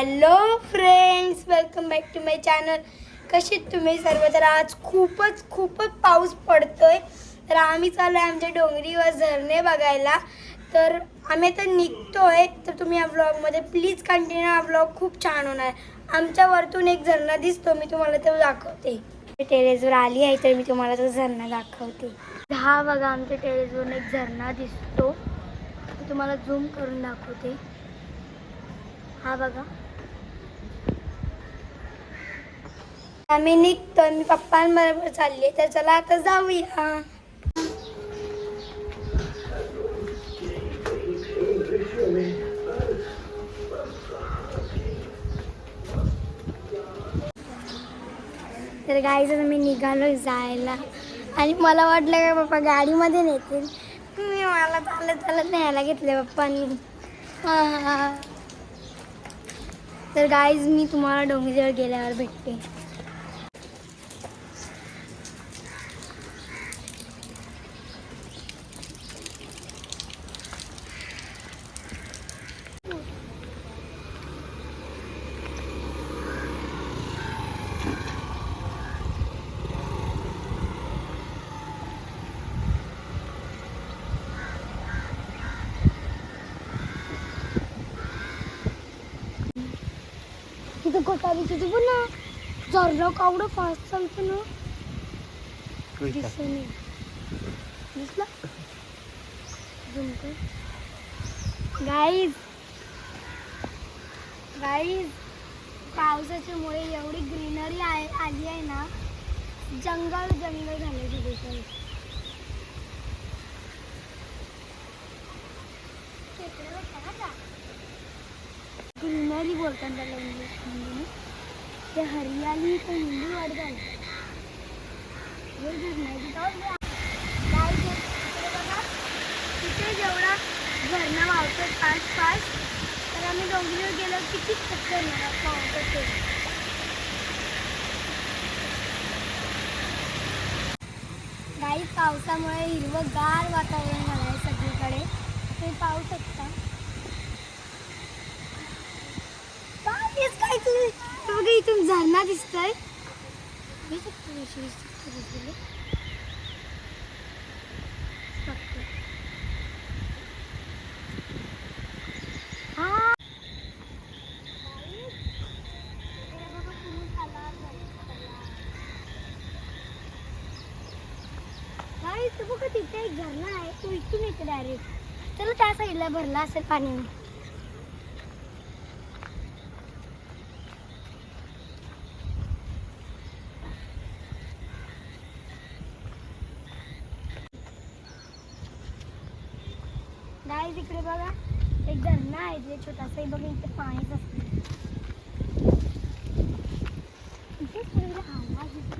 Hello friends welcome back to my channel कसे तुम्ही सर्व? तर आज खूपच खूपच पाऊस पडतोय. तर आम्ही चाललो आहे आमच्या डोंगरीवर झरणे बघायला. तर आम्ही आता निघतोय. तर तुम्ही या ब्लॉगमध्ये प्लीज कंटिन्यू हा ब्लॉग खूप छान होणार. आमच्या वरतून एक झरणा दिसतो. मी तुम्हाला तो दाखवते. टेरेसवर आली आहे तर मी तुम्हाला तो झरणा दाखवते. हा बघा आमच्या टेरेसवरून एक झरणा दिसतो. मी तुम्हाला झूम करून दाखवते. हा बघा. आम्ही निघतोय मी पप्पांबरोबर चालले तर चला आता जाऊया. तर गाईचं मी निघालो जायला. आणि मला वाटलं का पप्पा गाडीमध्ये नेतील. मी मला चालत चालत न्यायला घेतले पप्पांनी. हां हां तर गाईज मी तुम्हाला डोंगरीवर गेल्यावर भेटते. तू पण ना जरा कावडं फास्ट चालतं ना. दिसत नाही. दिसला? गाईज गाईज पावसाच्यामुळे एवढी ग्रीनरी आहे आली आहे ना जंगल जंगल झाले सगळीकडे. ग्रीनरी बोलतात त्याला इंग्लिश ते हरियाली ते हिंदी वर्ड आहे तिथे जेवढा झरणा वाहतो पाच पाच तर आम्ही डोंगरीवर गेलो किती खतरनाक वाहतो ते. गाई पावसामुळे हिरवंगार वातावरण झालं आहे सगळीकडे. तुम्ही पाहू शकता. काय तुम्ही? हे बघा इथून झरणा दिसतोय. बघा बघा तिथे एक झरणा आहे. तो इथून येते डायरेक्ट चला त्या साईडला भरला असेल पाणी. गाईज इकडे बघा. एक धरणं आहे जे छोटासा बघा इथे पाणीच असते इथे सगळीकडे आवाज येतो.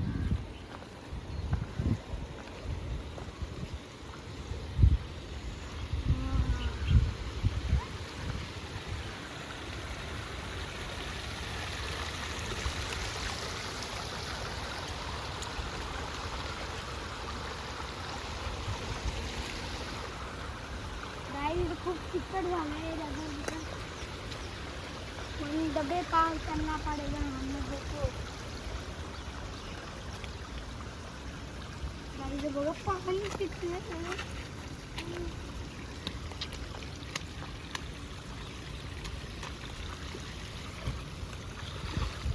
गाईड खूप चिकट झालं आहे डबे म्हणून डबे पाव त्यांना पडेल आम्ही होतो गाईचं बघा पाणी किती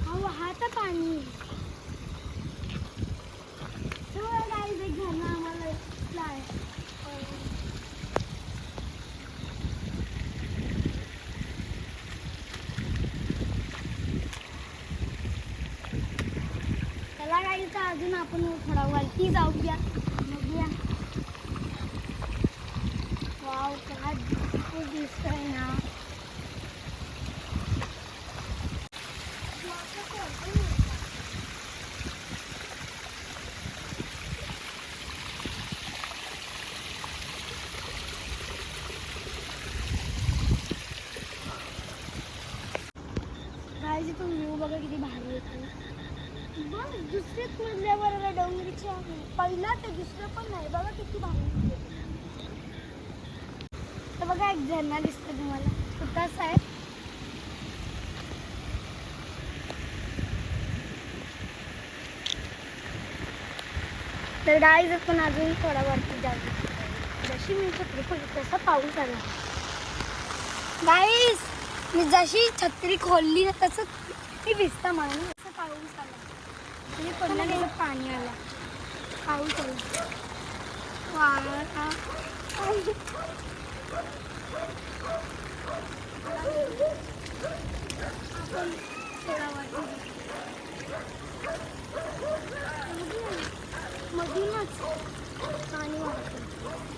अहो हा तर पाणी गाईज एक घरनं आम्हाला इथलं आहे त्याला गाईचा अजून आपण थोडा वरती जाऊया बघूया वाव काय दिसत आहे ना. तो व्ह्यू बघा किती भारी येतो दुसऱ्याच मजल्यावर आहे डोंगरीची आहे. पहिला ते दुसरं पण नाही. बघा किती भारी. तर बघा एक झरणा दिसतो तुम्हाला. छोटासा आहे तर डाळीज पण अजून थोडा वरती जाऊ. जशी मी छत्री खोली तसा पाऊस आला. डाळीस मी जशी छत्री खोलली ना तसं ती भिजता म्हणून तसा पाऊस आला. म्हणजे पडला गेलं पाणी आला पाऊस आला वारा आपण थोडा वरती जाऊ. मधूनच पाणी वाहतं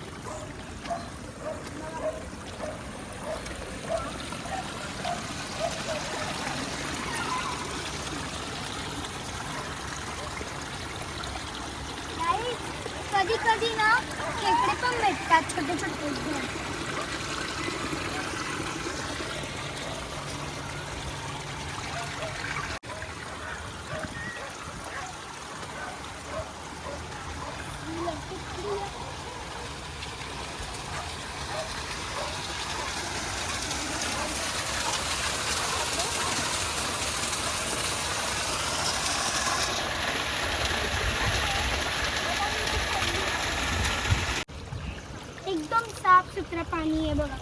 खेकडे छोटे छोटे एकदम. एकदम साफ सुथरं पाणी आहे बघा.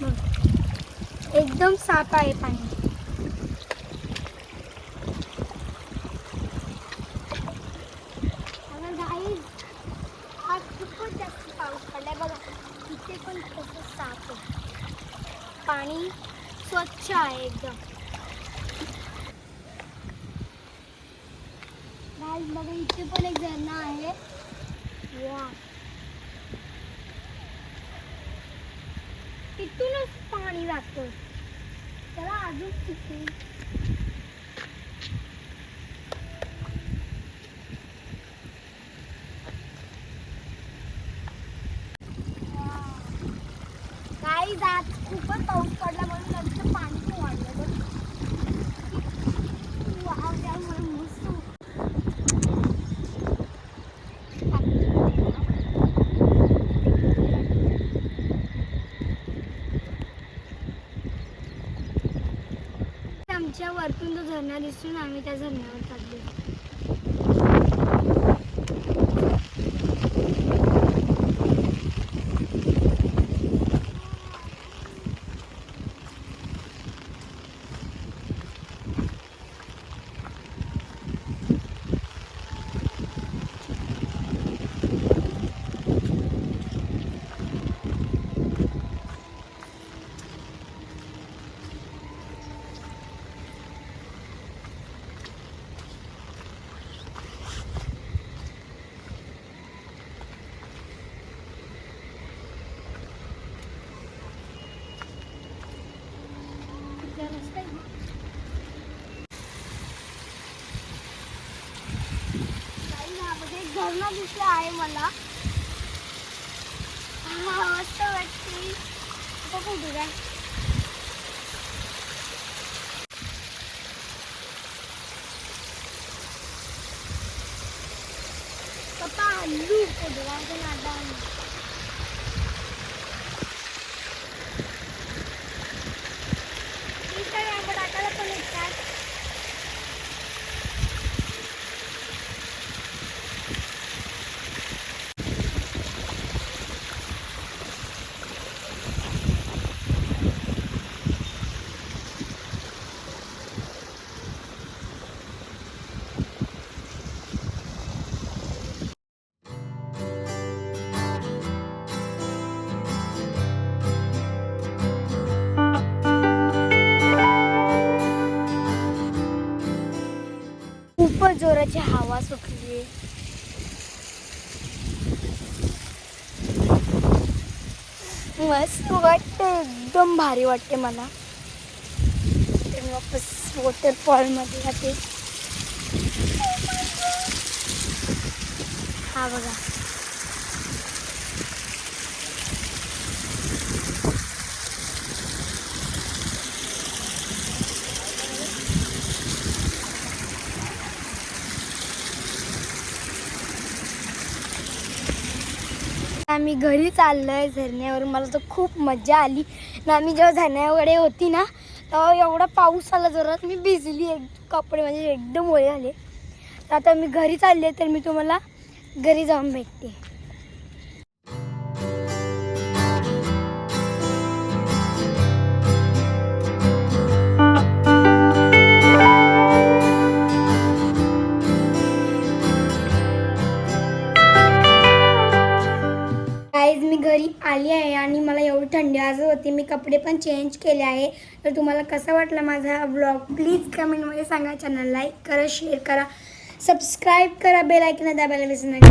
बघ. एकदम साफ आहे पाणी. अगं guys, आज खूपच जास्त पाऊस पडलाय बघा. इथे पण कसं साफ आहे. पाणी स्वच्छ आहे एकदम. Guys, बघा इथे पण एक झरणा आहे. वा तिथूनच पाणी लागतो. त्याला अजून किती काही आज खूपच पाऊस पडला म्हणून नदीचं पाणी पण वाढलं बघ. वाव, त्यामुळे मस्त आमच्या वरतून असून आम्ही त्या झरण्यावर चाललो इथला रस्ता आहे ना. काही यामध्ये एक दिसला आहे मला. मस्त वाटते आता कुठे काय पप्पा हल्लू कुठे काय नादा हवा सुटली आहे मस्त वाटते एकदम भारी वाटते मला. तर वापस वॉटरफॉलमध्ये जाते. हा बघा. आम्ही घरी चाललोय झरण्यावर. मला तर खूप मजा आली. ना आम्ही जेव्हा झरण्याकडे होती ना तेव्हा एवढा पाऊस आला जोरात मी भिजली एक कपडे म्हणजे एकदम ओले आले. तर आता मी घरी चालले तर मी तुम्हाला घरी जाऊन भेटते. गाईज मी घरी आली आहे आणि मला एवढी थंडी वाजत होती. मी कपडे पण चेंज केले आहे. तर तुम्हाला कसा वाटला माझा ब्लॉग प्लीज कमेंटमध्ये सांगा. चॅनल लाईक करा शेअर करा. सबस्क्राईब करा. बेलायकन दाबायला विसरू नका.